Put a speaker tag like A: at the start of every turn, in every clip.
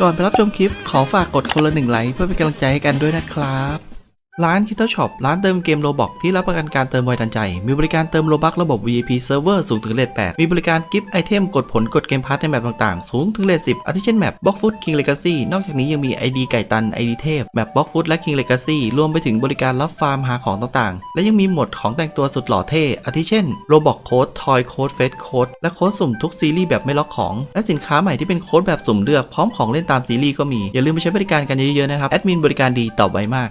A: ก่อนไปรับชมคลิปขอฝากกดคนละหนึ่งไลค์เพื่อเป็นกำลังใจให้กันด้วยนะครับ ร้าน k i t t l e Shop ร้านเติมเกมโลบอกที่รับประกันการเติมไวทันใจ มีบริการเติมโลบักระบบ VIP Server สูงถึงเลท8มีบริการกิฟต์ไอเทมกดผลกดเกมพาร์ทในแมปต่างๆ สูงถึงเลท10 อาทิเช่นแมป Block Food King Legacy นอกจากนี้ยังมี ID ไก่ตัน ID เทพ แมป Block Food และ King Legacy รวมไปถึงบริการรับฟาร์มหาของต่างๆ และยังมีหมดของแต่งตัวสุดหล่อเท่ อาทิเช่นโลบอกโค้ดทอยโค้ดเฟสโค้ดและโค้ดสุ่มทุกซีรีส์แบบไม่ล็อกของ และสินค้าใหม่ที่เป็นโค้ดแบบสุ่มเลือกพร้อมของเล่นตามซีรีส์ก็มีอย่าลืมไปใช้บริการกันเยอะๆนะครับแอดมินบริการดีตอบไวมาก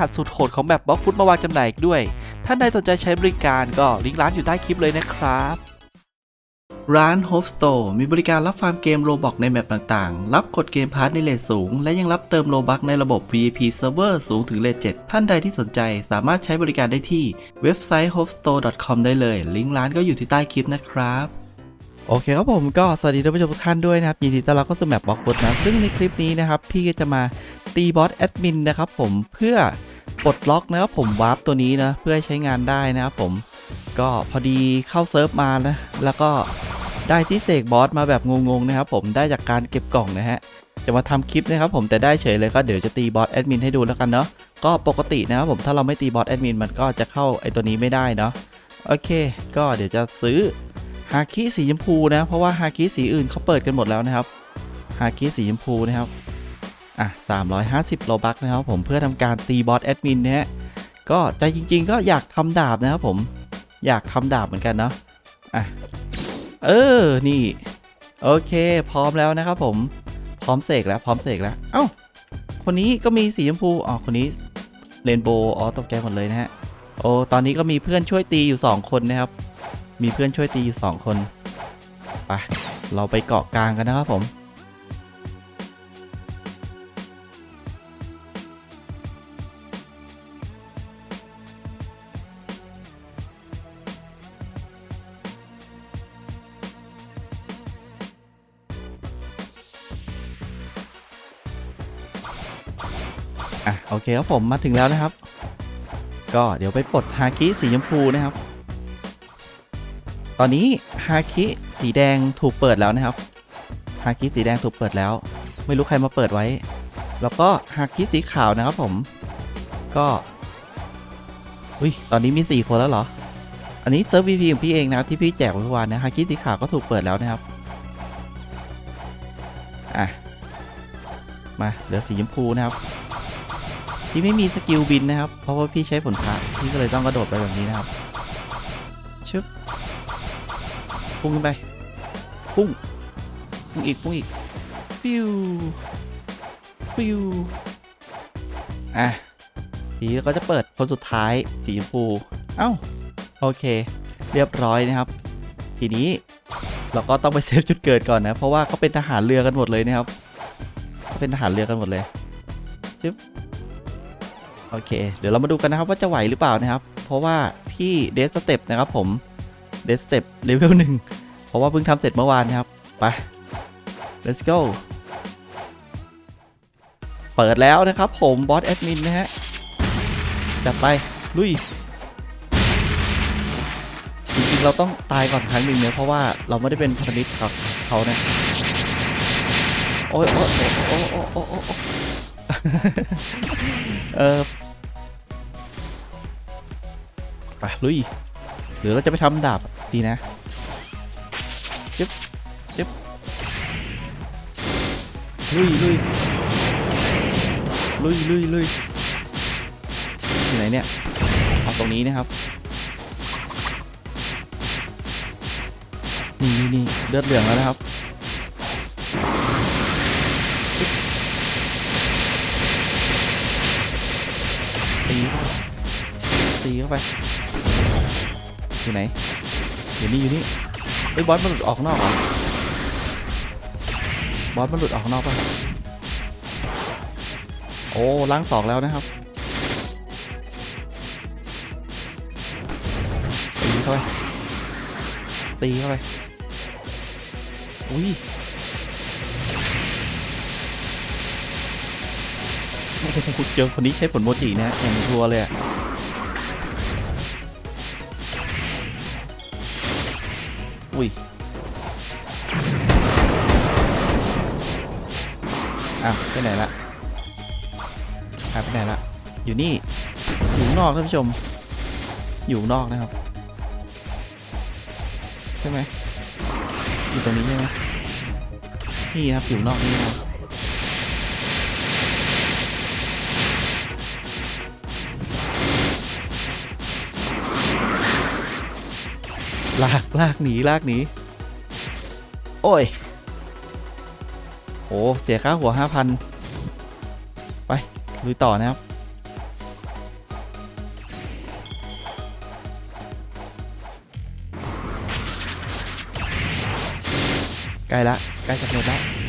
A: หัสสุดโหดของแบบบล็อกฟุตมาวางจำหน่ายอีกด้วย ท่านใดสนใจใช้บริการก็ลิงก์ร้านอยู่ใต้คลิปเลยนะครับ ร้าน Hope Store มีบริการรับฟาร์มเกมโลบอกในแมปต่างๆ รับกดเกมพาร์ทในเลทสูง และยังรับเติมโลบักในระบบ VIP Server สูงถึงเลท7ท่านใดที่สนใจสามารถใช้บริการได้ที่เว็บไซต์ hopestore.com ได้เลย ลิงก์ร้านก็อยู่ที่ใต้คลิปนะครับโอเคครับผมก็สวัสดีท่านผู้ชมทุกท่านด้วยนะครับ ยินดีต้อนรับเข้าสู่แมปบล็อกฟุตนะ ซึ่งในคลิปนี้นะครับ พี่ก็จะมาตีบอสแอดมินนะครับผมเพื่อ ปลดล็อกนะครับผมวาร์ปตัวนี้นะเพื่อใช้งานได้นะครับผมก็พอดีเข้าเซิร์ฟมานะแล้วก็ได้ที่เสกบอสมาแบบงงๆนะครับผมได้จากการเก็บกล่องนะฮะจะมาทำคลิปนะครับผมแต่ได้เฉยเลยก็เดี๋ยวจะตีบอสแอดมินให้ดูแล้วกันเนาะก็ปกตินะครับผมถ้าเราไม่ตีบอสแอดมินมันก็จะเข้าไอตัวนี้ไม่ได้เนาะโอเค ก็เดี๋ยวจะซื้อฮาคิสีชมพูนะเพราะว่าฮาคิสีอื่นเขาเปิดกันหมดแล้วนะครับฮาคิสีชมพูนะครับ อะ350 โลบักนะครับผมเพื่อทำการตีบอสแอดมินนะฮะก็ใจจริง ๆ ก็อยากทำดาบนะครับผมอยากทำดาบเหมือนกันเนาะอะเออนี่โอเค พร้อมแล้วนะครับผมพร้อมเสกแล้วพร้อมเสกแล้ว เอ้า คนนี้ก็มีสีชมพูอ๋อคนนี้เรนโบว์อ๋อตกใจหมดเลยนะฮะโอ้ตอนนี้ก็มีเพื่อนช่วยตีอยู่ 2 คนนะครับ มีเพื่อนช่วยตีอยู่ 2 คนไปเราไปเกาะกลางกันนะครับผม อะโอเคครับผมมาถึงแล้วนะครับ ก็เดี๋ยวไปปลดฮาคิสีชมพูนะครับ ตอนนี้ฮาคิสีแดงถูกเปิดแล้วนะครับฮาคิสีแดงถูกเปิดแล้ว ไม่รู้ใครมาเปิดไว้ แล้วก็ฮาคิสีขาวนะครับผม ก็อุ้ยตอนนี้มี 4 คนแล้วเหรอ อันนี้เซิร์ฟวีพีของพี่เองนะครับที่พี่แจกเมื่อวานนะฮาคิสีขาวก็ถูกเปิดแล้วนะครับอะมาเหลือสีชมพูนะครับ พี่ไม่มีสกิลบินนะครับ เพราะว่าพี่ใช้ผลพระพี่ก็เลยต้องกระโดดไปแบบนี้นะครับ ชึบ พุ่งขึ้นไป พุ่ง พุ่งอีก พุ่งอีกฟิวฟิว อะ ทีนี้ก็จะเปิดคนสุดท้ายสีชมพู เอ้า โอเค เรียบร้อยนะครับ ทีนี้เราก็ต้องไปเซฟจุดเกิดก่อนนะ เพราะว่าเขาเป็นทหารเรือกันหมดเลยนะครับเขาเป็นทหารเรือกันหมดเลย ชึบ โอเค เดี๋ยวเรามาดูกันนะครับว่าจะไหวหรือเปล่านะครับ เพราะว่าพี่เดสสเต็ปนะครับผมเดสสเต็ปเลเวลหนึ่งเพราะว่าเพิ่งทำเสร็จเมื่อวานนะครับ ไป let's go เปิดแล้วนะครับผมบอสแอดมินนะฮะ จัดไป ลุย จริงๆ เราต้องตายก่อนครั้งหนึ่งเนี่ยเพราะว่าเราไม่ได้เป็นพันธมิตรกับเขานะ โอ้ยโอ้ยโอ้ยโอ้ยโอ้ยโอ้ยโอ้ยเออ ไปลุยหรือเราจะไปทำดาบดีนะจึ๊บจึ๊บลุยลุยลุยลุยลุยที่ไหนเนี่ยเอาตรงนี้นะครับนี่นี่นี่เลือดเหลืองแล้วนะครับตีเข้าไป ตีเข้าไป อยู่ไหน อยู่นี่อยู่นี่เฮ้บอสมันหลุดออกข้างนอกเหรอบอสมันหลุดออกข้างนอกป่ะ โอ้ล้างสองแล้วนะครับตีเข้าไปตีเข้าไป อุ้ยเจอคนนี้ใช้ผลโมจินะอย่งรัวเลยอะ อุ้ยอะไปไหนละอะไปไหนละอยู่นี่อยู่นอกท่านผู้ชม อยู่นอกนะครับใช่ไหมอยู่ตรงนี้ใช่ไหมนี่ครับอยู่นอกนี่ครับ ลากลากหนีลากหนีโอ้ยโอ้เสียค่าหัวห้าพันไปลุยต่อนะครับ ใกล้ละใกล้จะหมดละ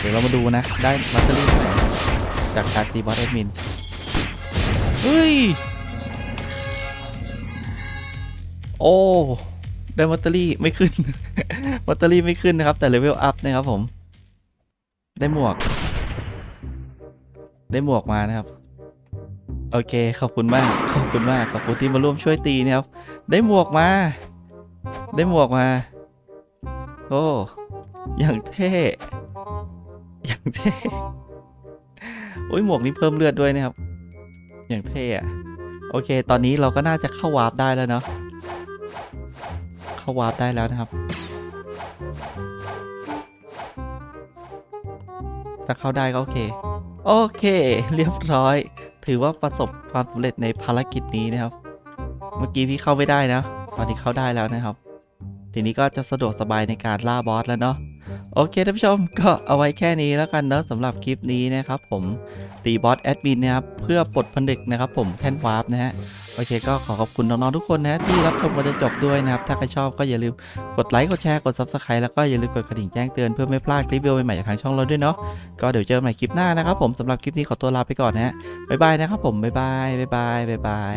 A: เดี๋ยวเรามาดูนะ ได้บัตเตอรี่เท่าไหร่จากการตีบอสแอดมิน เฮ้ย โอ้ ได้บัตเตอรี่ไม่ขึ้น บัตเตอรี่ไม่ขึ้นนะครับ แต่เลเวลอัพนะครับผม ได้หมวก ได้หมวกมานะครับ โอเค ขอบคุณมาก ขอบคุณมาก ขอบคุณที่มาร่วมช่วยตีนะครับ ได้หมวกมา ได้หมวกมา โอ้ อย่างเท่ อย่างเท่โอ้ยหมวกนี้เพิ่มเลือดด้วยนะครับ อย่างเท่อะโอเค ตอนนี้เราก็น่าจะเข้าวาร์ปได้แล้วเนาะ เข้าวาร์ปได้แล้วนะครับ ถ้าเข้าได้ก็โอเค โอเค เรียบร้อย ถือว่าประสบความสำเร็จในภารกิจนี้นะครับ เมื่อกี้พี่เข้าไม่ได้นะ ตอนนี้เข้าได้แล้วนะครับ ทีนี้ก็จะสะดวกสบายในการล่าบอสแล้วเนาะ โอเคท่านผู้ชมก็เอาไว้แค่นี้แล้วกันเนาะสำหรับคลิปนี้นะครับผมตีบอสแอดมินนะครับเพื่อปลดผนึกนะครับผมแท่นวาร์ปนะฮะโอเคก็ขอขอบคุณน้องๆทุกคนนะที่รับชมกันจนจบด้วยนะครับ ถ้าใครชอบก็อย่าลืมกดไลค์กดแชร์กด subscribe แล้วก็อย่าลืมกดกระดิ่งแจ้งเตือนเพื่อไม่พลาดคลิปวิดีโอใหม่ๆจากทางช่องเราด้วยเนาะก็เดี๋ยวเจอกันใหม่คลิปหน้านะครับผมสำหรับคลิปนี้ขอตัวลาไปก่อนนะฮะบ๊ายบายนะครับผมบ๊ายบายบ๊ายบายบ๊ายบาย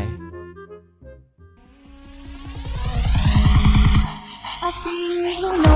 B: I feel alone